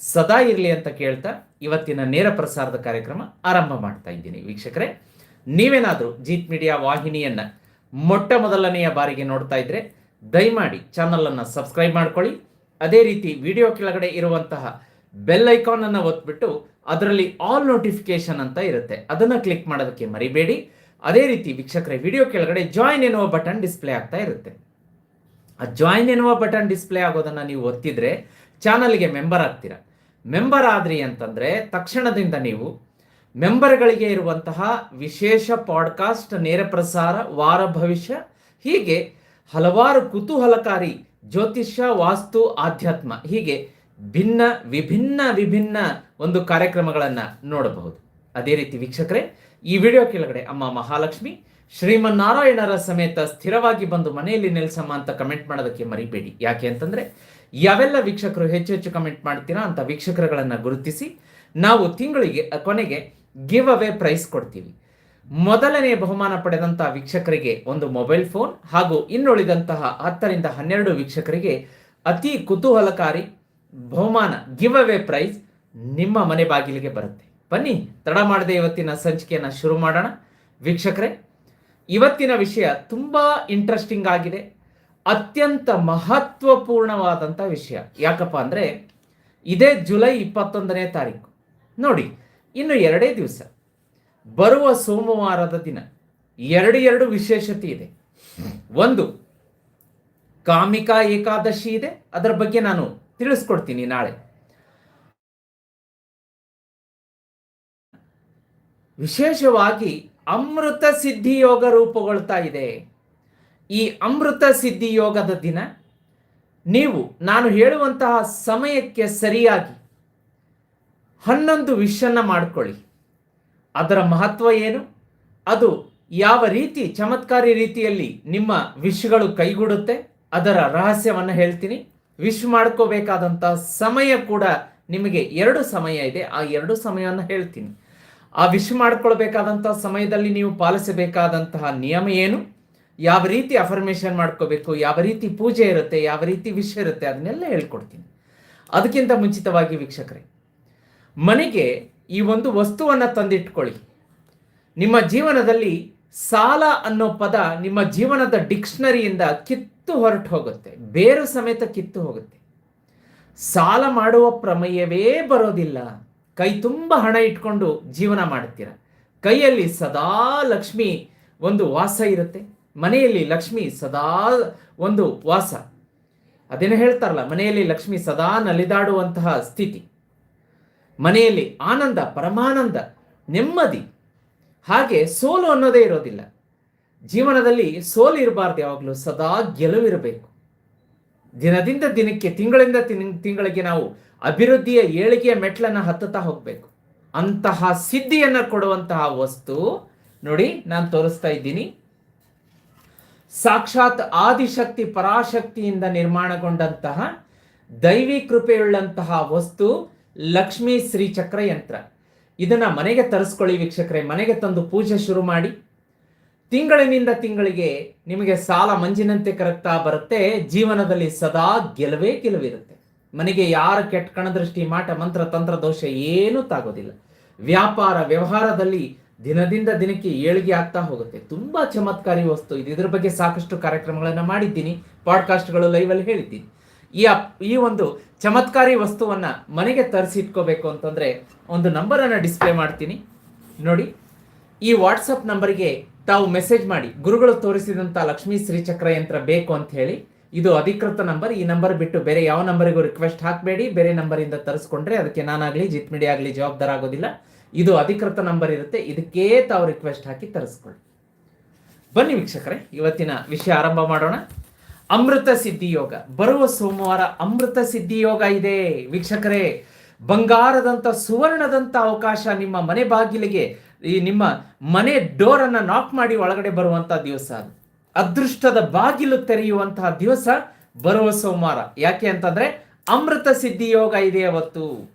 ಸದಾ ಇರಲಿ ಅಂತ ಕೇಳ್ತಾ ಇವತ್ತಿನ ನೇರ ಪ್ರಸಾರದ ಕಾರ್ಯಕ್ರಮ ಆರಂಭ ಮಾಡ್ತಾ ಇದ್ದೀನಿ ವೀಕ್ಷಕರೇ. ನೀವೇನಾದರೂ ಜೀತ್ ಮೀಡಿಯಾ ವಾಹಿನಿಯನ್ನು ಮೊಟ್ಟ ಮೊದಲನೆಯ ಬಾರಿಗೆ ನೋಡ್ತಾ ಇದ್ರೆ ದಯಮಾಡಿ ಚಾನಲನ್ನು ಸಬ್ಸ್ಕ್ರೈಬ್ ಮಾಡ್ಕೊಳ್ಳಿ. ಅದೇ ರೀತಿ ವಿಡಿಯೋ ಕೆಳಗಡೆ ಇರುವಂತಹ ಬೆಲ್ ಐಕಾನ್ ಅನ್ನ ಒತ್ಬಿಟ್ಟು ಅದರಲ್ಲಿ ಆಲ್ ನೋಟಿಫಿಕೇಶನ್ ಅಂತ ಇರುತ್ತೆ. ಅದನ್ನು ಕ್ಲಿಕ್ ಮಾಡೋದಕ್ಕೆ ಮರಿಬೇಡಿ. ಅದೇ ರೀತಿ ವೀಕ್ಷಕರೇ ವಿಡಿಯೋ ಕೆಳಗಡೆ ಜಾಯಿನ್ ಎನ್ನುವ ಬಟನ್ ಡಿಸ್ಪ್ಲೇ ಆಗ್ತಾ ಇರುತ್ತೆ. ಆ ಜಾಯಿನ್ ಎನ್ನುವ ಬಟನ್ ಡಿಸ್ಪ್ಲೇ ಆಗೋದನ್ನು ನೀವು ಒತ್ತಿದ್ರೆ ಚಾನಲ್ಗೆ ಮೆಂಬರ್ ಆಗ್ತೀರಾ? ಮೆಂಬರ್ ಆದ್ರಿ ಅಂತಂದ್ರೆ ತಕ್ಷಣದಿಂದ ನೀವು ಮೆಂಬರ್ಗಳಿಗೆ ಇರುವಂತಹ ವಿಶೇಷ ಪಾಡ್ಕಾಸ್ಟ್ ನೇರ ಪ್ರಸಾರ, ವಾರ ಭವಿಷ್ಯ, ಹೀಗೆ ಹಲವಾರು ಕುತೂಹಲಕಾರಿ ಜ್ಯೋತಿಷ್ಯ, ವಾಸ್ತು, ಆಧ್ಯಾತ್ಮ, ಹೀಗೆ ಭಿನ್ನ, ವಿಭಿನ್ನ ವಿಭಿನ್ನ ಒಂದು ಕಾರ್ಯಕ್ರಮಗಳನ್ನು ನೋಡಬಹುದು. ಅದೇ ರೀತಿ ವೀಕ್ಷಕರೇ, ಈ ವಿಡಿಯೋ ಕೆಳಗಡೆ ಅಮ್ಮ ಮಹಾಲಕ್ಷ್ಮಿ, ಶ್ರೀಮನ್ನಾರಾಯಣರ ಸಮೇತ ಸ್ಥಿರವಾಗಿ ಬಂದು ಮನೆಯಲ್ಲಿ ನೆಲೆಸಮ್ಮ ಅಂತ ಕಮೆಂಟ್ ಮಾಡೋದಕ್ಕೆ ಮರಿಬೇಡಿ. ಯಾಕೆ ಅಂತಂದ್ರೆ ಯಾವೆಲ್ಲ ವೀಕ್ಷಕರು ಹೆಚ್ಚು ಹೆಚ್ಚು ಕಮೆಂಟ್ ಮಾಡ್ತೀರಾ ಅಂತ ವೀಕ್ಷಕರುಗಳನ್ನು ಗುರುತಿಸಿ ನಾವು ತಿಂಗಳಿಗೆ ಕೊನೆಗೆ ಗಿವ್ ಅವೇ ಪ್ರೈಸ್ ಕೊಡ್ತೀವಿ. ಮೊದಲನೇ ಬಹುಮಾನ ಪಡೆದಂತಹ ವೀಕ್ಷಕರಿಗೆ ಒಂದು ಮೊಬೈಲ್ ಫೋನ್ ಹಾಗೂ ಇನ್ನುಳಿದಂತಹ ಹತ್ತರಿಂದ ಹನ್ನೆರಡು ವೀಕ್ಷಕರಿಗೆ ಅತಿ ಕುತೂಹಲಕಾರಿ ಬಹುಮಾನ ಗಿವ್ ಅವೇ ಪ್ರೈಸ್ ನಿಮ್ಮ ಮನೆ ಬಾಗಿಲಿಗೆ ಬರುತ್ತೆ. ಬನ್ನಿ, ತಡ ಮಾಡದೆ ಇವತ್ತಿನ ಸಂಚಿಕೆಯನ್ನು ಶುರು ಮಾಡೋಣ. ವೀಕ್ಷಕರೇ, ಇವತ್ತಿನ ವಿಷಯ ತುಂಬಾ ಇಂಟ್ರೆಸ್ಟಿಂಗ್ ಆಗಿದೆ. ಅತ್ಯಂತ ಮಹತ್ವಪೂರ್ಣವಾದಂಥ ವಿಷಯ. ಯಾಕಪ್ಪ ಅಂದರೆ ಇದೇ ಜುಲೈ ಇಪ್ಪತ್ತೊಂದನೇ ತಾರೀಕು. ನೋಡಿ, ಇನ್ನು ಎರಡೇ ದಿವಸ. ಬರುವ ಸೋಮವಾರದ ದಿನ ಎರಡು ಎರಡು ವಿಶೇಷತೆ ಇದೆ. ಒಂದು, ಕಾಮಿಕಾ ಏಕಾದಶಿ ಇದೆ. ಅದರ ಬಗ್ಗೆ ನಾನು ತಿಳಿಸ್ಕೊಡ್ತೀನಿ ನಾಳೆ. ವಿಶೇಷವಾಗಿ ಅಮೃತ ಸಿದ್ಧಿ ಯೋಗ ರೂಪುಗೊಳ್ತಾ ಇದೆ. ಈ ಅಮೃತ ಸಿದ್ಧಿ ಯೋಗದ ದಿನ, ನೀವು ನಾನು ಹೇಳುವಂತಹ ಸಮಯಕ್ಕೆ ಸರಿಯಾಗಿ ಹನ್ನೊಂದು ವಿಷನ್ನು ಮಾಡಿಕೊಳ್ಳಿ. ಅದರ ಮಹತ್ವ ಏನು? ಅದು ಯಾವ ರೀತಿ, ಚಮತ್ಕಾರಿ ರೀತಿಯಲ್ಲಿ ನಿಮ್ಮ ವಿಷಗಳು ಕೈಗೂಡುತ್ತೆ, ಅದರ ರಹಸ್ಯವನ್ನು ಹೇಳ್ತೀನಿ. ವಿಶ್ ಮಾಡ್ಕೋಬೇಕಾದಂಥ ಸಮಯ ಕೂಡ ನಿಮಗೆ ಎರಡು ಸಮಯ ಇದೆ, ಆ ಎರಡು ಸಮಯವನ್ನು ಹೇಳ್ತೀನಿ. ಆ ವಿಶ್ ಮಾಡ್ಕೊಳ್ಬೇಕಾದಂಥ ಸಮಯದಲ್ಲಿ ನೀವು ಪಾಲಿಸಬೇಕಾದಂತಹ ನಿಯಮ ಏನು? ಯಾವ ರೀತಿ ಅಫರ್ಮೇಷನ್ ಮಾಡ್ಕೋಬೇಕು, ಯಾವ ರೀತಿ ಪೂಜೆ ಇರುತ್ತೆ, ಯಾವ ರೀತಿ ವಿಷಯ ಇರುತ್ತೆ ಅದನ್ನೆಲ್ಲ ಹೇಳ್ಕೊಡ್ತೀನಿ. ಅದಕ್ಕಿಂತ ಮುಂಚಿತವಾಗಿ ವೀಕ್ಷಕರೇ, ಮನೆಗೆ ಈ ಒಂದು ವಸ್ತುವನ್ನು ತಂದಿಟ್ಕೊಳ್ಳಿ. ನಿಮ್ಮ ಜೀವನದಲ್ಲಿ ಸಾಲ ಅನ್ನೋ ಪದ ನಿಮ್ಮ ಜೀವನದ ಡಿಕ್ಷನರಿಯಿಂದ ಕಿತ್ತು ಹೊರಟು ಹೋಗುತ್ತೆ, ಬೇರು ಸಮೇತ ಕಿತ್ತು ಹೋಗುತ್ತೆ. ಸಾಲ ಮಾಡುವ ಪ್ರಮೇಯವೇ ಬರೋದಿಲ್ಲ. ಕೈ ತುಂಬ ಹಣ ಇಟ್ಕೊಂಡು ಜೀವನ ಮಾಡ್ತೀರ. ಕೈಯಲ್ಲಿ ಸದಾ ಲಕ್ಷ್ಮಿ ಒಂದು ವಾಸ ಇರುತ್ತೆ. ಮನೆಯಲ್ಲಿ ಲಕ್ಷ್ಮಿ ಸದಾ ಒಂದು ವಾಸ. ಅದೇನು ಹೇಳ್ತಾರಲ್ಲ, ಮನೆಯಲ್ಲಿ ಲಕ್ಷ್ಮಿ ಸದಾ ನಲಿದಾಡುವಂತಹ ಸ್ಥಿತಿ. ಮನೆಯಲ್ಲಿ ಆನಂದ, ಪರಮಾನಂದ, ನೆಮ್ಮದಿ. ಹಾಗೆ ಸೋಲು ಅನ್ನೋದೇ ಇರೋದಿಲ್ಲ. ಜೀವನದಲ್ಲಿ ಸೋಲು ಇರಬಾರ್ದು, ಯಾವಾಗಲೂ ಸದಾ ಗೆಲುವಿರಬೇಕು. ದಿನದಿಂದ ದಿನಕ್ಕೆ, ತಿಂಗಳಿಂದ ತಿಂಗ್- ತಿಂಗಳಿಗೆ ನಾವು ಅಭಿವೃದ್ಧಿಯ ಏಳಿಗೆಯ ಮೆಟ್ಲನ್ನು ಹತ್ತುತ್ತಾ ಹೋಗಬೇಕು. ಅಂತಹ ಸಿದ್ಧಿಯನ್ನು ಕೊಡುವಂತಹ ವಸ್ತು ನೋಡಿ ನಾನು ತೋರಿಸ್ತಾ ಇದ್ದೀನಿ. ಸಾಕ್ಷಾತ್ ಆದಿಶಕ್ತಿ ಪರಾಶಕ್ತಿಯಿಂದ ನಿರ್ಮಾಣಗೊಂಡಂತಹ ದೈವಿ ಕೃಪೆಯುಳ್ಳಂತಹ ವಸ್ತು ಲಕ್ಷ್ಮೀ ಶ್ರೀ ಚಕ್ರ ಯಂತ್ರ ಇದನ್ನ ಮನೆಗೆ ತರಿಸ್ಕೊಳ್ಳಿ ವೀಕ್ಷಕರೇ, ಮನೆಗೆ ತಂದು ಪೂಜೆ ಶುರು ಮಾಡಿ. ತಿಂಗಳಿನಿಂದ ತಿಂಗಳಿಗೆ ನಿಮಗೆ ಸಾಲ ಮಂಜಿನಂತೆ ಕರಗ್ತಾ ಬರುತ್ತೆ, ಜೀವನದಲ್ಲಿ ಸದಾ ಗೆಲುವೇ ಗೆಲುವಿರುತ್ತೆ. ಮನೆಗೆ ಯಾರ ಕೆಟ್ಟ ಕಣದೃಷ್ಟಿ, ಮಾಟ, ಮಂತ್ರ, ತಂತ್ರ, ದೋಷ ಏನೂ ತಾಗೋದಿಲ್ಲ. ವ್ಯಾಪಾರ, ವ್ಯವಹಾರದಲ್ಲಿ ದಿನದಿಂದ ದಿನಕ್ಕೆ ಏಳಿಗೆ ಆಗ್ತಾ ಹೋಗುತ್ತೆ. ತುಂಬಾ ಚಮತ್ಕಾರಿ ವಸ್ತು ಇದು. ಇದ್ರ ಬಗ್ಗೆ ಸಾಕಷ್ಟು ಕಾರ್ಯಕ್ರಮಗಳನ್ನ ಮಾಡಿದ್ದೀನಿ. ಪಾಡ್ಕಾಸ್ಟ್ಗಳು ಲೈವಲ್ಲಿ ಹೇಳಿದ್ದೀನಿ. ಈ ಅಪ್- ಈ ಒಂದು ಚಮತ್ಕಾರಿ ವಸ್ತುವನ್ನ ಮನೆಗೆ ತರಿಸಿ ಇಟ್ಕೋಬೇಕು ಅಂತಂದ್ರೆ ಒಂದು ನಂಬರನ್ನು ಡಿಸ್ಪ್ಲೇ ಮಾಡ್ತೀನಿ. ನೋಡಿ, ಈ ವಾಟ್ಸಪ್ ನಂಬರ್ಗೆ ತಾವು ಮೆಸೇಜ್ ಮಾಡಿ, ಗುರುಗಳು ತೋರಿಸಿದಂಥ ಲಕ್ಷ್ಮೀ ಶ್ರೀಚಕ್ರ ಯಂತ್ರ ಬೇಕು ಅಂತ ಹೇಳಿ, ಇದು ಅಧಿಕೃತ ನಂಬರ್, ಈ ನಂಬರ್ ಬಿಟ್ಟು ಬೇರೆ ಯಾವ ನಂಬರಿಗೂ ರಿಕ್ವೆಸ್ಟ್ ಹಾಕಬೇಡಿ, ಬೇರೆ ನಂಬರಿಂದ ತರಿಸ್ಕೊಂಡ್ರೆ ಅದಕ್ಕೆ ನಾನಾಗಲಿ, ಜಿತ್ ಮೀಡಿಯಾ ಆಗಲಿ ಜವಾಬ್ದಾರ ಆಗೋದಿಲ್ಲ. ಇದು ಅಧಿಕೃತ ನಂಬರ್ ಇರುತ್ತೆ. ಇದಕ್ಕೇ ತಾವು ರಿಕ್ವೆಸ್ಟ್ ಹಾಕಿ ತರಿಸ್ಕೊಳ್ಳಿ. ಬನ್ನಿ ವೀಕ್ಷಕರೇ, ಇವತ್ತಿನ ವಿಷಯ ಆರಂಭ ಮಾಡೋಣ. ಅಮೃತ ಸಿದ್ಧಿ ಯೋಗ. ಬರುವ ಸೋಮವಾರ ಅಮೃತ ಸಿದ್ಧಿ ಯೋಗ ಇದೆ. ವೀಕ್ಷಕರೇ ಬಂಗಾರದಂಥ ಸುವರ್ಣದಂಥ ಅವಕಾಶ ನಿಮ್ಮ ಮನೆ ಬಾಗಿಲಿಗೆ, ಈ ನಿಮ್ಮ ಮನೆ ಡೋರನ್ನು ನಾಕ್ ಮಾಡಿ ಒಳಗಡೆ ಬರುವಂಥ ದಿವಸ ಅದು. ಅದೃಷ್ಟದ ಬಾಗಿಲು ತೆರೆಯುವಂತಹ ದಿವಸ ಬರುವ ಸೋಮವಾರ. ಯಾಕೆ ಅಂತಂದ್ರೆ ಅಮೃತ ಸಿದ್ಧಿ ಯೋಗ ಇದೆ ಅವತ್ತು.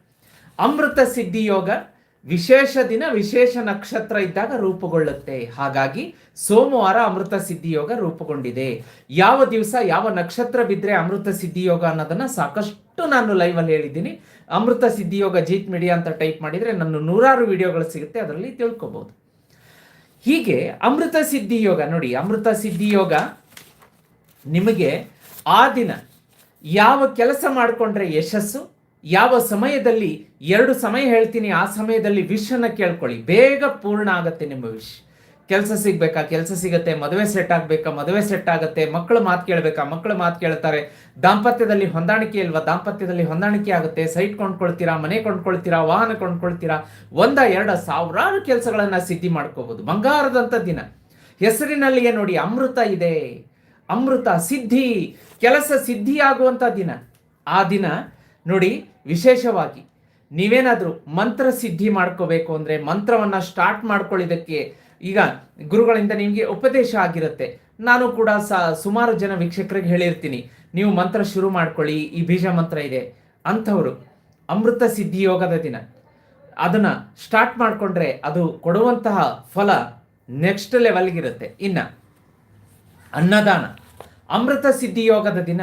ಅಮೃತ ಸಿದ್ಧಿ ಯೋಗ ವಿಶೇಷ ದಿನ, ವಿಶೇಷ ನಕ್ಷತ್ರ ಇದ್ದಾಗ ರೂಪುಗೊಳ್ಳುತ್ತೆ. ಹಾಗಾಗಿ ಸೋಮವಾರ ಅಮೃತ ಸಿದ್ಧಿಯೋಗ ರೂಪುಗೊಂಡಿದೆ. ಯಾವ ದಿವಸ ಯಾವ ನಕ್ಷತ್ರ ಬಿದ್ದರೆ ಅಮೃತ ಸಿದ್ಧಿಯೋಗ ಅನ್ನೋದನ್ನ ಸಾಕಷ್ಟು ನಾನು ಲೈವಲ್ಲಿ ಹೇಳಿದ್ದೀನಿ. ಅಮೃತ ಸಿದ್ಧಿಯೋಗ ಜೀತ್ ಮೀಡಿಯಾ ಅಂತ ಟೈಪ್ ಮಾಡಿದರೆ ನನ್ನ ನೂರಾರು ವಿಡಿಯೋಗಳು ಸಿಗುತ್ತೆ, ಅದರಲ್ಲಿ ತಿಳ್ಕೊಬಹುದು ಹೀಗೆ ಅಮೃತ ಸಿದ್ಧಿಯೋಗ ನೋಡಿ, ಅಮೃತ ಸಿದ್ಧಿಯೋಗ ನಿಮಗೆ ಆ ದಿನ ಯಾವ ಕೆಲಸ ಮಾಡಿಕೊಂಡ್ರೆ ಯಶಸ್ಸು ಯಾವ ಸಮಯದಲ್ಲಿ ಎರಡು ಸಮಯ ಹೇಳ್ತೀನಿ, ಆ ಸಮಯದಲ್ಲಿ ವಿಷನ್ನ ಕೇಳ್ಕೊಳ್ಳಿ. ಬೇಗ ಪೂರ್ಣ ಆಗುತ್ತೆ ನಿಮ್ಮ ವಿಶ್ ಕೆಲಸ ಸಿಗ್ಬೇಕಾ? ಕೆಲಸ ಸಿಗತ್ತೆ, ಮದುವೆ ಸೆಟ್ ಆಗಬೇಕಾ? ಮದುವೆ ಸೆಟ್ ಆಗುತ್ತೆ, ಮಕ್ಕಳು ಮಾತು ಕೇಳಬೇಕಾ? ಮಕ್ಕಳು ಮಾತು ಕೇಳ್ತಾರೆ. ದಾಂಪತ್ಯದಲ್ಲಿ ಹೊಂದಾಣಿಕೆ ಇಲ್ವಾ? ದಾಂಪತ್ಯದಲ್ಲಿ ಹೊಂದಾಣಿಕೆ ಆಗುತ್ತೆ. ಸೈಟ್ ಕೊಂಡ್ಕೊಳ್ತೀರಾ? ಮನೆ ಕೊಂಡ್ಕೊಳ್ತೀರಾ? ವಾಹನ ಕೊಂಡ್ಕೊಳ್ತೀರಾ? ಒಂದ, ಎರಡ ಸಾವಿರಾರು ಕೆಲಸಗಳನ್ನು ಸಿದ್ಧಿ ಮಾಡ್ಕೋಬಹುದು. ಬಂಗಾರದಂಥ ದಿನ. ಹೆಸರಿನಲ್ಲಿಯೇ ನೋಡಿ, ಅಮೃತ ಇದೆ. ಅಮೃತ ಸಿದ್ಧಿ. ಕೆಲಸ ಸಿದ್ಧಿಯಾಗುವಂಥ ದಿನ. ಆ ದಿನ ನೋಡಿ, ವಿಶೇಷವಾಗಿ ನೀವೇನಾದರೂ ಮಂತ್ರ ಸಿದ್ಧಿ ಮಾಡ್ಕೋಬೇಕು ಅಂದರೆ ಮಂತ್ರವನ್ನು ಸ್ಟಾರ್ಟ್ ಮಾಡ್ಕೊಳ್ಳಿದ್ದಕ್ಕೆ ಈಗ ಗುರುಗಳಿಂದ ನಿಮಗೆ ಉಪದೇಶ ಆಗಿರುತ್ತೆ. ನಾನು ಕೂಡ ಸ ಸುಮಾರು ಜನ ವೀಕ್ಷಕರಿಗೆ ಹೇಳಿರ್ತೀನಿ, ನೀವು ಮಂತ್ರ ಶುರು ಮಾಡ್ಕೊಳ್ಳಿ, ಈ ಬೀಜ ಮಂತ್ರ ಇದೆ ಅಂಥವರು. ಅಮೃತ ಸಿದ್ಧಿ ಯೋಗದ ದಿನ. ಅದನ್ನು ಸ್ಟಾರ್ಟ್ ಮಾಡಿಕೊಂಡ್ರೆ ಅದು ಕೊಡುವಂತಹ ಫಲ ನೆಕ್ಸ್ಟ್ ಲೆವೆಲ್ಗಿರುತ್ತೆ ಇನ್ನು ಅನ್ನದಾನ. ಅಮೃತ ಸಿದ್ಧಿ ಯೋಗದ ದಿನ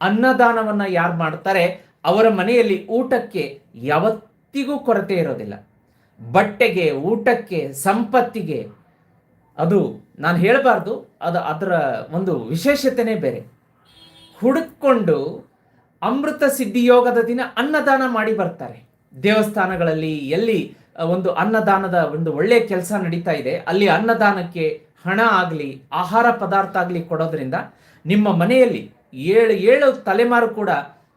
ಅನ್ನದಾನವನ್ನು ಯಾರು ಮಾಡ್ತಾರೆ? ಅವರ ಮನೆಯಲ್ಲಿ ಊಟಕ್ಕೆ ಯಾವತ್ತಿಗೂ ಕೊರತೆ ಇರೋದಿಲ್ಲ. ಬಟ್ಟೆಗೆ, ಊಟಕ್ಕೆ, ಸಂಪತ್ತಿಗೆ, ಅದು ನಾನು ಹೇಳಬಾರ್ದು, ಅದು ಅದರ ಒಂದು ವಿಶೇಷತೆನೇ ಬೇರೆ. ಹುಡುಕೊಂಡು ಅಮೃತ ಸಿದ್ಧಿಯೋಗದ ದಿನ ಅನ್ನದಾನ ಮಾಡಿ ಬರ್ತಾರೆ. ದೇವಸ್ಥಾನಗಳಲ್ಲಿ ಎಲ್ಲಿ ಒಂದು ಅನ್ನದಾನದ ಒಂದು ಒಳ್ಳೆಯ ಕೆಲಸ ನಡೀತಾ ಇದೆ, ಅಲ್ಲಿ ಅನ್ನದಾನಕ್ಕೆ ಹಣ ಆಗಲಿ, ಆಹಾರ ಪದಾರ್ಥ ಆಗಲಿ ಕೊಡೋದ್ರಿಂದ ನಿಮ್ಮ ಮನೆಯಲ್ಲಿ ಏಳು ಏಳು ತಲೆಮಾರು ಕೂಡ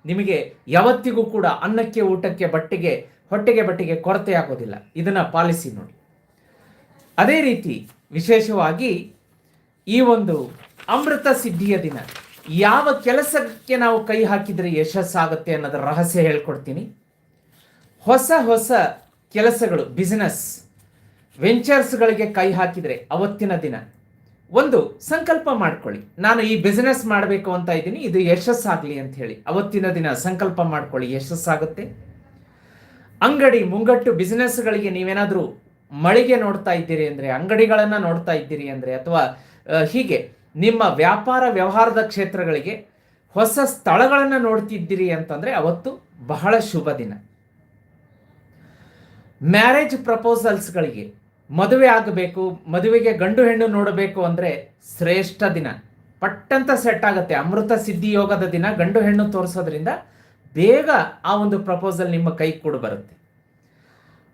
ನಿಮಗೆ ಯಾವತ್ತಿಗೂ ಕೂಡ ಅನ್ನಕ್ಕೆ, ಊಟಕ್ಕೆ, ಬಟ್ಟೆಗೆ, ಹೊಟ್ಟೆಗೆ ಬಟ್ಟೆಗೆ ಕೊರತೆ ಆಗೋದಿಲ್ಲ. ಇದನ್ನು ಪಾಲಿಸಿ ನೋಡಿ. ಅದೇ ರೀತಿ ವಿಶೇಷವಾಗಿ ಈ ಒಂದು ಅಮೃತ ಸಿದ್ಧಿಯ ದಿನ, ಯಾವ ಕೆಲಸಕ್ಕೆ ನಾವು ಕೈ ಹಾಕಿದರೆ ಯಶಸ್ಸಾಗುತ್ತೆ ಅನ್ನೋದರ ರಹಸ್ಯ ಹೇಳ್ಕೊಡ್ತೀನಿ. ಹೊಸ ಹೊಸ ಕೆಲಸಗಳು ಬಿಸ್ನೆಸ್ ವೆಂಚರ್ಸ್ಗಳಿಗೆ ಕೈ ಹಾಕಿದರೆ ಅವತ್ತಿನ ದಿನ ಒಂದು, ಸಂಕಲ್ಪ ಮಾಡ್ಕೊಳ್ಳಿ. ನಾನು ಈ ಬಿಸ್ನೆಸ್ ಮಾಡಬೇಕು ಅಂತ ಇದ್ದೀನಿ, ಇದು ಯಶಸ್ಸಾಗಲಿ ಅಂತ ಹೇಳಿ. ಅವತ್ತಿನ ದಿನ ಸಂಕಲ್ಪ ಮಾಡ್ಕೊಳ್ಳಿ, ಯಶಸ್ಸಾಗುತ್ತೆ. ಅಂಗಡಿ, ಮುಂಗಟ್ಟು ಬಿಸ್ನೆಸ್ಗಳಿಗೆ ನೀವೇನಾದರೂ ಮಳಿಗೆ ನೋಡ್ತಾ ಇದ್ದೀರಿ ಅಂದರೆ, ಅಂಗಡಿಗಳನ್ನು ನೋಡ್ತಾ ಇದ್ದೀರಿ ಅಂದರೆ, ಅಥವಾ ಹೀಗೆ ನಿಮ್ಮ ವ್ಯಾಪಾರ ವ್ಯವಹಾರದ ಕ್ಷೇತ್ರಗಳಿಗೆ ಹೊಸ ಸ್ಥಳಗಳನ್ನು ನೋಡ್ತಿದ್ದೀರಿ ಅಂತಂದರೆ, ಅವತ್ತು ಬಹಳ ಶುಭ ದಿನ. ಮ್ಯಾರೇಜ್ ಪ್ರಪೋಸಲ್ಸ್ಗಳಿಗೆ ಮದುವೆ ಆಗಬೇಕು, ಮದುವೆಗೆ ಗಂಡು ಹೆಣ್ಣು ನೋಡಬೇಕು ಅಂದರೆ ಶ್ರೇಷ್ಠ ದಿನ. ಪಟ್ಟಂತ ಸೆಟ್ ಆಗುತ್ತೆ. ಅಮೃತ ಸಿದ್ಧಿ ಯೋಗದ ದಿನ ಗಂಡು ಹೆಣ್ಣು ತೋರಿಸೋದ್ರಿಂದ ಬೇಗ ಆ ಒಂದು ಪ್ರಪೋಸಲ್ ನಿಮ್ಮ ಕೈ ಕೂಡ ಬರುತ್ತೆ.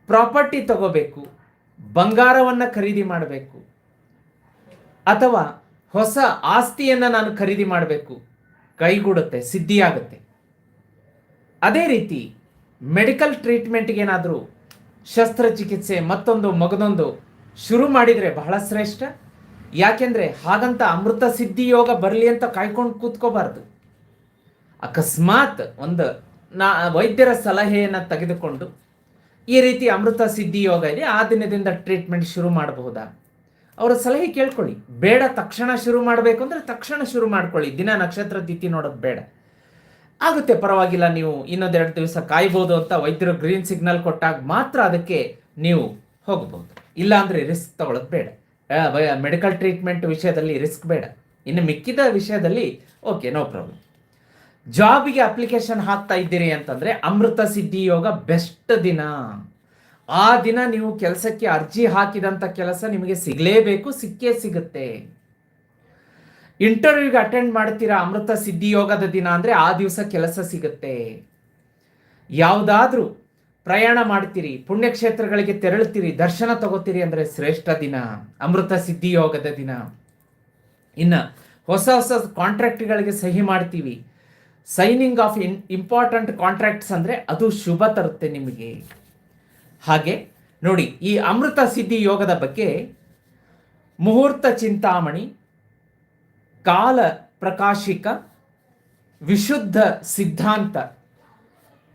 ಪ್ರಾಪರ್ಟಿ ತಗೋಬೇಕು, ಬಂಗಾರವನ್ನು ಖರೀದಿ ಮಾಡಬೇಕು, ಅಥವಾ ಹೊಸ ಆಸ್ತಿಯನ್ನು ನಾನು ಖರೀದಿ ಮಾಡಬೇಕು, ಕೈಗೂಡುತ್ತೆ, ಸಿದ್ಧಿಯಾಗುತ್ತೆ. ಅದೇ ರೀತಿ ಮೆಡಿಕಲ್ ಟ್ರೀಟ್ಮೆಂಟ್ಗೆ ಏನಾದರೂ ಶಸ್ತ್ರಚಿಕಿತ್ಸೆ ಮತ್ತೊಂದು ಮಗದೊಂದು ಶುರು ಮಾಡಿದರೆ ಬಹಳ ಶ್ರೇಷ್ಠ. ಯಾಕೆಂದರೆ ಹಾಗಂತ ಅಮೃತ ಸಿದ್ಧಿ ಯೋಗ ಬರಲಿ ಅಂತ ಕಾಯ್ಕೊಂಡು ಕೂತ್ಕೋಬಾರ್ದು. ಅಕಸ್ಮಾತ್ ಒಂದು ನಾ ವೈದ್ಯರ ಸಲಹೆಯನ್ನು ತೆಗೆದುಕೊಂಡು ಈ ರೀತಿ ಅಮೃತ ಸಿದ್ಧಿ ಯೋಗ ಇದೆ, ಆ ದಿನದಿಂದ ಟ್ರೀಟ್ಮೆಂಟ್ ಶುರು ಮಾಡಬಹುದಾ? ಅವರ ಸಲಹೆ ಕೇಳ್ಕೊಳ್ಳಿ. ಬೇಡ, ತಕ್ಷಣ ಶುರು ಮಾಡಬೇಕು ಅಂದರೆ ತಕ್ಷಣ ಶುರು ಮಾಡ್ಕೊಳ್ಳಿ. ದಿನ ನಕ್ಷತ್ರ ತಿಥಿ ನೋಡೋದು ಬೇಡ. ಆಗುತ್ತೆ, ಪರವಾಗಿಲ್ಲ, ನೀವು ಇನ್ನೊಂದೆರಡು ದಿವಸ ಕಾಯ್ಬೋದು ಅಂತ ವೈದ್ಯರು ಗ್ರೀನ್ ಸಿಗ್ನಲ್ ಕೊಟ್ಟಾಗ ಮಾತ್ರ ಅದಕ್ಕೆ ನೀವು ಹೋಗಬಹುದು ಇಲ್ಲ ಅಂದರೆ ರಿಸ್ಕ್ ತಗೊಳ್ಳೋದು ಬೇಡ. ಮೆಡಿಕಲ್ ಟ್ರೀಟ್ಮೆಂಟ್ ವಿಷಯದಲ್ಲಿ ರಿಸ್ಕ್ ಬೇಡ. ಇನ್ನು ಮಿಕ್ಕಿದ ವಿಷಯದಲ್ಲಿ, ಓಕೆ, ನೋ ಪ್ರಾಬ್ಲಮ್. ಜಾಬಿಗೆ ಅಪ್ಲಿಕೇಶನ್ ಹಾಕ್ತಾ ಇದ್ದೀರಿ ಅಂತಂದರೆ ಅಮೃತ ಸಿದ್ಧಿ ಯೋಗ ಬೆಸ್ಟ್ ದಿನ. ಆ ದಿನ ನೀವು ಕೆಲಸಕ್ಕೆ ಅರ್ಜಿ ಹಾಕಿದಂಥ ಕೆಲಸ ನಿಮಗೆ ಸಿಗಲೇಬೇಕು, ಸಿಕ್ಕೇ ಸಿಗುತ್ತೆ. ಇಂಟರ್ವ್ಯೂಗೆ ಅಟೆಂಡ್ ಮಾಡ್ತೀರಾ ಅಮೃತ ಸಿದ್ಧಿ ಯೋಗದ ದಿನ ಅಂದರೆ ಆ ದಿವಸ ಕೆಲಸ ಸಿಗುತ್ತೆ. ಯಾವುದಾದ್ರೂ ಪ್ರಯಾಣ ಮಾಡ್ತೀರಿ, ಪುಣ್ಯಕ್ಷೇತ್ರಗಳಿಗೆ ತೆರಳುತ್ತೀರಿ, ದರ್ಶನ ತಗೋತೀರಿ ಅಂದರೆ ಶ್ರೇಷ್ಠ ದಿನ, ಅಮೃತ ಸಿದ್ಧಿ ಯೋಗದ ದಿನ. ಇನ್ನು ಹೊಸ ಹೊಸ ಕಾಂಟ್ರಾಕ್ಟ್ಗಳಿಗೆ ಸಹಿ ಮಾಡ್ತೀವಿ. Signing of in important contracts ಅಂದರೆ ಅದು ಶುಭ ತರುತ್ತೆ ನಿಮಗೆ. ಹಾಗೆ ನೋಡಿ ಈ ಅಮೃತ ಸಿದ್ಧಿ ಯೋಗದ ಬಗ್ಗೆ ಮುಹೂರ್ತ ಚಿಂತಾಮಣಿ ಕಾಲ ಪ್ರಕಾಶಿಕ ವಿಶುದ್ಧ ಸಿದ್ಧಾಂತ.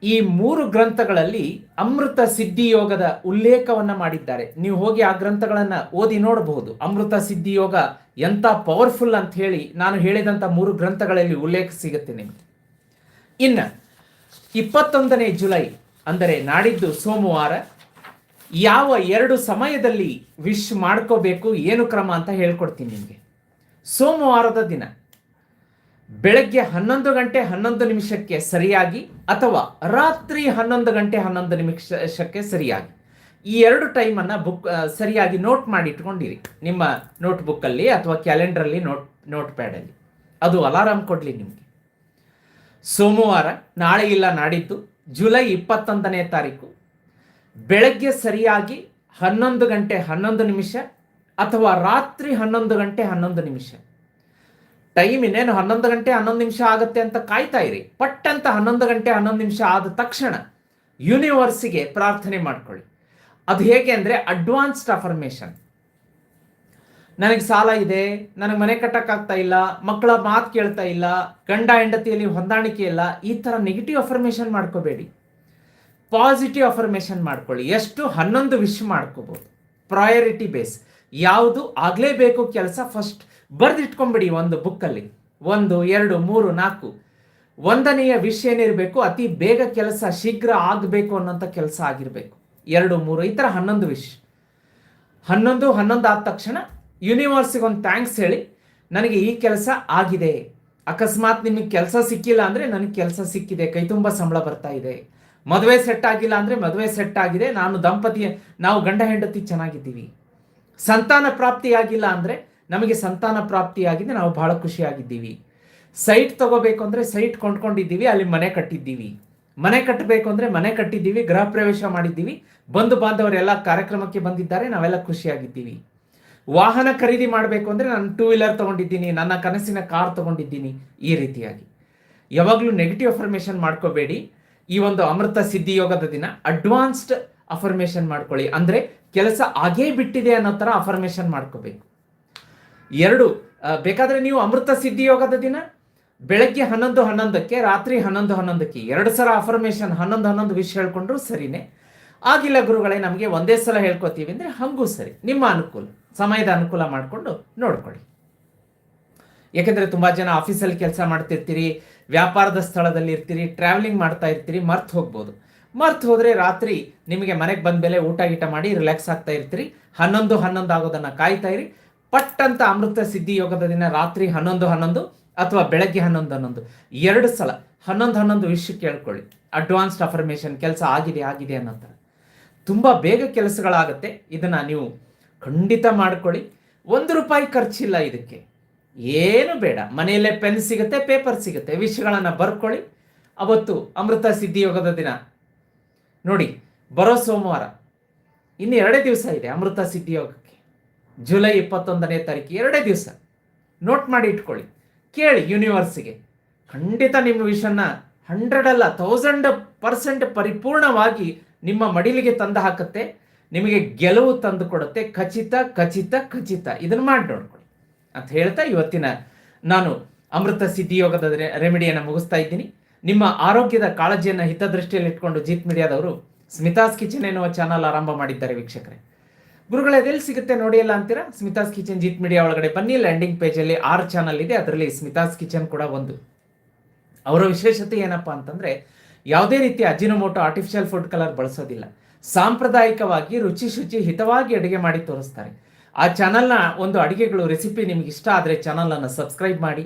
ಈ ಮೂರು ಗ್ರಂಥಗಳಲ್ಲಿ ಅಮೃತ ಸಿದ್ಧಿಯೋಗದ ಯೋಗದ ಉಲ್ಲೇಖವನ್ನ ಮಾಡಿದ್ದಾರೆ. ನೀವು ಹೋಗಿ ಆ ಗ್ರಂಥಗಳನ್ನು ಓದಿ ನೋಡಬಹುದು. ಅಮೃತ ಸಿದ್ಧಿಯೋಗ ಎಂತ ಪವರ್ಫುಲ್ ಅಂತ ಹೇಳಿ ನಾನು ಹೇಳಿದಂತ ಮೂರು ಗ್ರಂಥಗಳಲ್ಲಿ ಉಲ್ಲೇಖ ಸಿಗುತ್ತೆ ನಿಮಗೆ. ಇನ್ನು ಇಪ್ಪತ್ತೊಂದನೇ ಜುಲೈ ಅಂದರೆ ನಾಡಿದ್ದು ಸೋಮವಾರ ಯಾವ ಎರಡು ಸಮಯದಲ್ಲಿ ವಿಶ್ ಮಾಡ್ಕೋಬೇಕು, ಏನು ಕ್ರಮ ಅಂತ ಹೇಳ್ಕೊಡ್ತೀನಿ ನಿಮಗೆ. ಸೋಮವಾರದ ದಿನ. ಬೆಳಗ್ಗೆ ಹನ್ನೊಂದು ಗಂಟೆ ಹನ್ನೊಂದು ನಿಮಿಷಕ್ಕೆ ಸರಿಯಾಗಿ ಅಥವಾ ರಾತ್ರಿ ಹನ್ನೊಂದು ಗಂಟೆ ಹನ್ನೊಂದು ನಿಮಿಷಕ್ಕೆ ಸರಿಯಾಗಿ. ಈ ಎರಡು ಟೈಮನ್ನು ಬುಕ್ ಸರಿಯಾಗಿ ನೋಟ್ ಮಾಡಿ ಇಟ್ಕೊಂಡಿರಿ ನಿಮ್ಮ ನೋಟ್ಬುಕ್ಕಲ್ಲಿ ಅಥವಾ ಕ್ಯಾಲೆಂಡ್ರಲ್ಲಿ ನೋಟ್ ನೋಟ್ ಪ್ಯಾಡಲ್ಲಿ ಅದು ಅಲಾರಾಮ್ ಕೊಡಲಿ ನಿಮಗೆ. ಸೋಮವಾರ ನಾಳೆ ಇಲ್ಲ ನಾಡಿದ್ದು ಜುಲೈ ಇಪ್ಪತ್ತೊಂದನೇ ತಾರೀಕು. ಬೆಳಗ್ಗೆ ಸರಿಯಾಗಿ ಹನ್ನೊಂದು ಗಂಟೆ ಹನ್ನೊಂದು ನಿಮಿಷ ಅಥವಾ ರಾತ್ರಿ ಹನ್ನೊಂದು ಗಂಟೆ ಹನ್ನೊಂದು ನಿಮಿಷ. ಟೈಮ್ ಇನ್ನೇನು ಹನ್ನೊಂದು ಗಂಟೆ ಹನ್ನೊಂದು ನಿಮಿಷ ಆಗುತ್ತೆ ಅಂತ ಕಾಯ್ತಾ ಇರಿ. ಪಟ್ ಅಂತ ಹನ್ನೊಂದು ಗಂಟೆ ಹನ್ನೊಂದು ನಿಮಿಷ ಆದ ತಕ್ಷಣ ಯೂನಿವರ್ಸಿಗೆ ಪ್ರಾರ್ಥನೆ ಮಾಡ್ಕೊಳ್ಳಿ. ಅದು ಹೇಗೆ ಅಂದರೆ ಅಡ್ವಾನ್ಸ್ಡ್ ಅಫರ್ಮೇಷನ್ ನನಗೆ ಸಾಲ ಇದೆ, ನನಗೆ ಮನೆ ಕಟ್ಟಕ್ಕಾಗ್ತಾ ಇಲ್ಲ, ಮಕ್ಕಳ ಮಾತು ಕೇಳ್ತಾ ಇಲ್ಲ, ಗಂಡ ಹೆಂಡತಿಯಲ್ಲಿ ಹೊಂದಾಣಿಕೆ ಇಲ್ಲ, ಈ ಥರ ನೆಗೆಟಿವ್ ಅಫರ್ಮೇಷನ್ ಮಾಡ್ಕೋಬೇಡಿ. ಪಾಸಿಟಿವ್ ಅಫರ್ಮೇಷನ್ ಮಾಡ್ಕೊಳ್ಳಿ. ಎಷ್ಟು ಹನ್ನೊಂದು ವಿಶ್ ಮಾಡ್ಕೋಬೋದು. ಪ್ರಯಾರಿಟಿ ಬೇಸ್ ಯಾವುದು ಆಗಲೇಬೇಕು ಕೆಲಸ ಫಸ್ಟ್ ಬರೆದಿಟ್ಕೊಂಬಿಡಿ ಒಂದು ಬುಕ್ಕಲ್ಲಿ ಒಂದು, ಎರಡು, ಮೂರು, ನಾಲ್ಕು. ಒಂದನೆಯ ವಿಷಯ ಏನಿರಬೇಕು ಅತಿ ಬೇಗ ಕೆಲಸ ಶೀಘ್ರ ಆಗಬೇಕು ಅನ್ನೋಂಥ ಕೆಲಸ ಆಗಿರಬೇಕು. ಎರಡು, ಮೂರು, ಈ ಥರ ಹನ್ನೊಂದು ವಿಷಯ ಹನ್ನೊಂದು ಹನ್ನೊಂದು ಆದ ತಕ್ಷಣ ಯೂನಿವರ್ಸಿಗೆ ಒಂದು ಥ್ಯಾಂಕ್ಸ್ ಹೇಳಿ, ನನಗೆ ಈ ಕೆಲಸ ಆಗಿದೆ. ಅಕಸ್ಮಾತ್ ನಿಮಗೆ ಕೆಲಸ ಸಿಕ್ಕಿಲ್ಲ ಅಂದರೆ ನನಗೆ ಕೆಲಸ ಸಿಕ್ಕಿದೆ, ಕೈ ತುಂಬ ಸಂಬಳ ಬರ್ತಾ ಇದೆ. ಮದುವೆ ಸೆಟ್ ಆಗಿಲ್ಲ ಅಂದರೆ ಮದುವೆ ಸೆಟ್ ಆಗಿದೆ, ನಾನು ದಂಪತಿ ನಾವು ಗಂಡ ಹೆಂಡತಿ ಚೆನ್ನಾಗಿದ್ದೀವಿ. ಸಂತಾನ ಪ್ರಾಪ್ತಿಯಾಗಿಲ್ಲ ಅಂದರೆ ನಮಗೆ ಸಂತಾನ ಪ್ರಾಪ್ತಿಯಾಗಿದೆ ನಾವು ಬಹಳ ಖುಷಿಯಾಗಿದ್ದೀವಿ. ಸೈಟ್ ತಗೋಬೇಕು ಅಂದರೆ ಸೈಟ್ ಕೊಂಡ್ಕೊಂಡಿದ್ದೀವಿ, ಅಲ್ಲಿ ಮನೆ ಕಟ್ಟಿದ್ದೀವಿ. ಮನೆ ಕಟ್ಟಬೇಕು ಅಂದರೆ ಮನೆ ಕಟ್ಟಿದ್ದೀವಿ, ಗೃಹ ಪ್ರವೇಶ ಮಾಡಿದ್ದೀವಿ, ಬಂಧು ಬಾಂಧವರೆಲ್ಲ ಕಾರ್ಯಕ್ರಮಕ್ಕೆ ಬಂದಿದ್ದಾರೆ, ನಾವೆಲ್ಲ ಖುಷಿಯಾಗಿದ್ದೀವಿ. ವಾಹನ ಖರೀದಿ ಮಾಡಬೇಕು ಅಂದರೆ ನಾನು ಟೂ ವೀಲರ್ ತಗೊಂಡಿದ್ದೀನಿ, ನನ್ನ ಕನಸಿನ ಕಾರ್ ತಗೊಂಡಿದ್ದೀನಿ, ಈ ರೀತಿಯಾಗಿ. ಯಾವಾಗಲೂ ನೆಗೆಟಿವ್ ಅಫರ್ಮೇಷನ್ ಮಾಡ್ಕೋಬೇಡಿ. ಈ ಒಂದು ಅಮೃತ ಸಿದ್ಧಿ ಯೋಗದ ದಿನ ಅಡ್ವಾನ್ಸ್ಡ್ ಅಫರ್ಮೇಷನ್ ಮಾಡ್ಕೊಳ್ಳಿ. ಅಂದರೆ ಕೆಲಸ ಆಗೇ ಬಿಟ್ಟಿದೆ ಅನ್ನೋ ಥರ ಅಫರ್ಮೇಷನ್ ಮಾಡ್ಕೋಬೇಕು. ಎರಡು ಬೇಕಾದರೆ ನೀವು ಅಮೃತ ಸಿದ್ಧಿ ಯೋಗದ ದಿನ, ಬೆಳಗ್ಗೆ ಹನ್ನೊಂದು ಹನ್ನೊಂದಕ್ಕೆ, ರಾತ್ರಿ ಹನ್ನೊಂದು ಹನ್ನೊಂದಕ್ಕೆ, ಎರಡು ಸಲ ಅಫರ್ಮೇಷನ್ ಹನ್ನೊಂದು ಹನ್ನೊಂದು ವಿಷಯ ಹೇಳ್ಕೊಂಡ್ರು ಸರಿನೇ. ಆಗಿಲ್ಲ ಗುರುಗಳೇ, ನಮಗೆ ಒಂದೇ ಸಲ ಹೇಳ್ಕೊತೀವಿ ಅಂದರೆ ಹಂಗೂ ಸರಿ. ನಿಮ್ಮ ಅನುಕೂಲ, ಸಮಯದ ಅನುಕೂಲ ಮಾಡಿಕೊಂಡು ನೋಡ್ಕೊಳ್ಳಿ. ಯಾಕೆಂದರೆ ತುಂಬ ಜನ ಆಫೀಸಲ್ಲಿ ಕೆಲಸ ಮಾಡ್ತಿರ್ತೀರಿ, ವ್ಯಾಪಾರದ ಸ್ಥಳದಲ್ಲಿ ಇರ್ತೀರಿ ಟ್ರಾವೆಲಿಂಗ್ ಮಾಡ್ತಾ ಇರ್ತೀರಿ, ಮರ್ತು ಹೋಗ್ಬೋದು. ಮರ್ತು ಹೋದರೆ ರಾತ್ರಿ ನಿಮಗೆ ಮನೆಗೆ ಬಂದ ಮೇಲೆ ಊಟ ಗೀಟ ಮಾಡಿ ರಿಲ್ಯಾಕ್ಸ್ ಆಗ್ತಾ ಇರ್ತೀರಿ. ಹನ್ನೊಂದು ಹನ್ನೊಂದು ಆಗೋದನ್ನು ಕಾಯ್ತಾ ಇರಿ. ಪಟ್ ಅಂತ ಅಮೃತ ಸಿದ್ಧಿ ಯೋಗದ ದಿನ ರಾತ್ರಿ ಹನ್ನೊಂದು ಹನ್ನೊಂದು ಅಥವಾ ಬೆಳಗ್ಗೆ ಹನ್ನೊಂದು ಹನ್ನೊಂದು. ಎರಡು ಸಲ ಹನ್ನೊಂದು ಹನ್ನೊಂದು ವಿಷಯ ಕೇಳ್ಕೊಳ್ಳಿ ಅಡ್ವಾನ್ಸ್ಡ್ ಅಫರ್ಮೇಷನ್ ಕೆಲಸ ಆಗಿದೆ ಆಗಿದೆ ಅನ್ನೋ ಥರ ತುಂಬ ಬೇಗ ಕೆಲಸಗಳಾಗುತ್ತೆ. ಇದನ್ನು ನೀವು ಖಂಡಿತ ಮಾಡ್ಕೊಳ್ಳಿ. ಒಂದು ರೂಪಾಯಿ ಖರ್ಚಿಲ್ಲ ಇದಕ್ಕೆ. ಏನು ಬೇಡ. ಮನೆಯಲ್ಲೇ ಪೆನ್ ಸಿಗುತ್ತೆ, ಪೇಪರ್ ಸಿಗುತ್ತೆ. ವಿಷಯಗಳನ್ನು ಬರ್ಕೊಳ್ಳಿ. ಅವತ್ತು ಅಮೃತ ಸಿದ್ಧಿ ಯೋಗದ ದಿನ ನೋಡಿ, ಬರೋ ಸೋಮವಾರ, ಇನ್ನು ಎರಡೇ ದಿವಸ ಇದೆ ಅಮೃತ ಸಿದ್ಧಿಯೋಗಕ್ಕೆ ಜುಲೈ ಇಪ್ಪತ್ತೊಂದನೇ ತಾರೀಕು ಎರಡೇ ದಿವಸ. ನೋಟ್ ಮಾಡಿ ಇಟ್ಕೊಳ್ಳಿ. ಕೇಳಿ ಯೂನಿವರ್ಸಿಗೆ ಖಂಡಿತ ನಿಮ್ಮ ವಿಷನ್ನ ಹಂಡ್ರೆಡ್ ಅಲ್ಲ ತೌಸಂಡ್ ಪರ್ಸೆಂಟ್ ಪರಿಪೂರ್ಣವಾಗಿ ನಿಮ್ಮ ಮಡಿಲಿಗೆ ತಂದು ಹಾಕುತ್ತೆ. ನಿಮಗೆ ಗೆಲುವು ತಂದು ಕೊಡುತ್ತೆ. ಖಚಿತ ಖಚಿತ ಖಚಿತ. ಇದನ್ನು ಮಾಡಿ ನೋಡ್ಕೊಳ್ಳಿ. ಅಂತ ಹೇಳ್ತಾ ಇವತ್ತಿನ ನಾನು ಅಮೃತ ಸಿದ್ಧಿಯೋಗದ ರೆಮಿಡಿಯನ್ನು ಮುಗಿಸ್ತಾ ಇದ್ದೀನಿ. ನಿಮ್ಮ ಆರೋಗ್ಯದ ಕಾಳಜಿಯನ್ನು ಹಿತದೃಷ್ಟಿಯಲ್ಲಿ ಇಟ್ಕೊಂಡು ಜೀತ್ ಮೀಡಿಯಾದವರು ಸ್ಮಿತಾಸ್ ಕಿಚನ್ ಎನ್ನುವ ಚಾನಲ್ ಆರಂಭ ಮಾಡಿದ್ದಾರೆ ವೀಕ್ಷಕರೇ. ಗುರುಗಳೇ ಅದೆಲ್ಲಿ ಸಿಗುತ್ತೆ ನೋಡಿ ಅಲ್ಲ ಅಂತೀರಾ? ಸ್ಮಿತಾಸ್ ಕಿಚನ್ ಜೀತ್ ಮೀಡಿಯಾ ಒಳಗಡೆ ಬನ್ನಿ. ಲ್ಯಾಂಡಿಂಗ್ ಪೇಜಲ್ಲಿ ಆರು ಚಾನಲ್ ಇದೆ. ಅದರಲ್ಲಿ ಸ್ಮಿತಾಸ್ ಕಿಚನ್ ಕೂಡ ಒಂದು. ಅವರ ವಿಶೇಷತೆ ಏನಪ್ಪಾ ಅಂತಂದ್ರೆ, ಯಾವುದೇ ರೀತಿಯ ಅಜಿನೋಮೋಟೋ ಆರ್ಟಿಫಿಷಿಯಲ್ ಫುಡ್ ಕಲರ್ ಬಳಸೋದಿಲ್ಲ. ಸಾಂಪ್ರದಾಯಿಕವಾಗಿ ರುಚಿ ಶುಚಿ ಹಿತವಾಗಿ ಅಡುಗೆ ಮಾಡಿ ತೋರಿಸ್ತಾರೆ. ಆ ಚಾನಲ್ನ ಒಂದು ಅಡುಗೆಗಳು ರೆಸಿಪಿ ನಿಮ್ಗೆ ಇಷ್ಟ ಆದರೆ ಚಾನಲನ್ನು ಸಬ್ಸ್ಕ್ರೈಬ್ ಮಾಡಿ.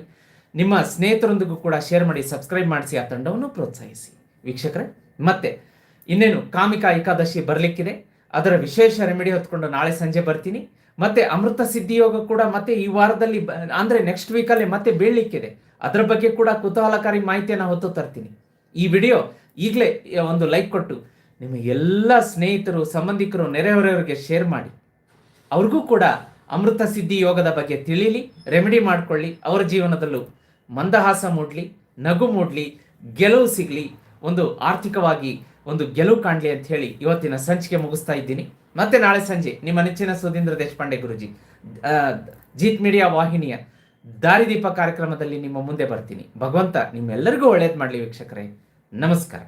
ನಿಮ್ಮ ಸ್ನೇಹಿತರೊಂದಿಗೂ ಕೂಡ ಶೇರ್ ಮಾಡಿ ಸಬ್ಸ್ಕ್ರೈಬ್ ಮಾಡಿಸಿ ಆ ತಂಡವನ್ನು ಪ್ರೋತ್ಸಾಹಿಸಿ. ವೀಕ್ಷಕರೇ, ಮತ್ತೆ ಇನ್ನೇನು ಕಾಮಿಕ ಏಕಾದಶಿ ಬರಲಿಕ್ಕಿದೆ. ಅದರ ವಿಶೇಷ ರೆಮಿಡಿ ಹೊತ್ಕೊಂಡು ನಾಳೆ ಸಂಜೆ ಬರ್ತೀನಿ. ಮತ್ತೆ ಅಮೃತ ಸಿದ್ಧಿಯೋಗ ಕೂಡ ಮತ್ತೆ ಈ ವಾರದಲ್ಲಿ ಅಂದ್ರೆ ನೆಕ್ಸ್ಟ್ ವೀಕಲ್ಲಿ ಮತ್ತೆ ಬೀಳಲಿಕ್ಕಿದೆ. ಅದರ ಬಗ್ಗೆ ಕೂಡ ಕುತೂಹಲಕಾರಿ ಮಾಹಿತಿಯನ್ನು ಹೊತ್ತು ತರ್ತೀನಿ. ಈ ವಿಡಿಯೋ ಈಗಲೇ ಒಂದು ಲೈಕ್ ಕೊಟ್ಟು ನಿಮ್ಮ ಎಲ್ಲ ಸ್ನೇಹಿತರು, ಸಂಬಂಧಿಕರು, ನೆರೆಹೊರೆಯವರಿಗೆ ಶೇರ್ ಮಾಡಿ. ಅವ್ರಿಗೂ ಕೂಡ ಅಮೃತ ಸಿದ್ಧಿ ಯೋಗದ ಬಗ್ಗೆ ತಿಳಿಲಿ ರೆಮಿಡಿ ಮಾಡ್ಕೊಳ್ಳಿ, ಅವರ ಜೀವನದಲ್ಲೂ ಮಂದಹಾಸ ಮೂಡಲಿ, ನಗು ಮೂಡಲಿ, ಗೆಲುವು ಸಿಗಲಿ, ಒಂದು ಆರ್ಥಿಕವಾಗಿ ಒಂದು ಗೆಲುವು ಕಾಣಲಿ ಅಂತ ಹೇಳಿ ಇವತ್ತಿನ ಸಂಚಿಕೆ ಮುಗಿಸ್ತಾ ಇದ್ದೀನಿ. ಮತ್ತೆ ನಾಳೆ ಸಂಜೆ ನಿಮ್ಮ ನೆಚ್ಚಿನ ಸುಧೀಂದ್ರ ದೇಶಪಾಂಡೆ ಗುರುಜಿ ಜೀತ್ ಮೀಡಿಯಾ ವಾಹಿನಿಯ ದಾರಿದೀಪ ಕಾರ್ಯಕ್ರಮದಲ್ಲಿ ನಿಮ್ಮ ಮುಂದೆ ಬರ್ತೀನಿ. ಭಗವಂತ ನಿಮ್ಮೆಲ್ಲರಿಗೂ ಒಳ್ಳೇದು ಮಾಡಲಿ ವೀಕ್ಷಕರೇ. ನಮಸ್ಕಾರ.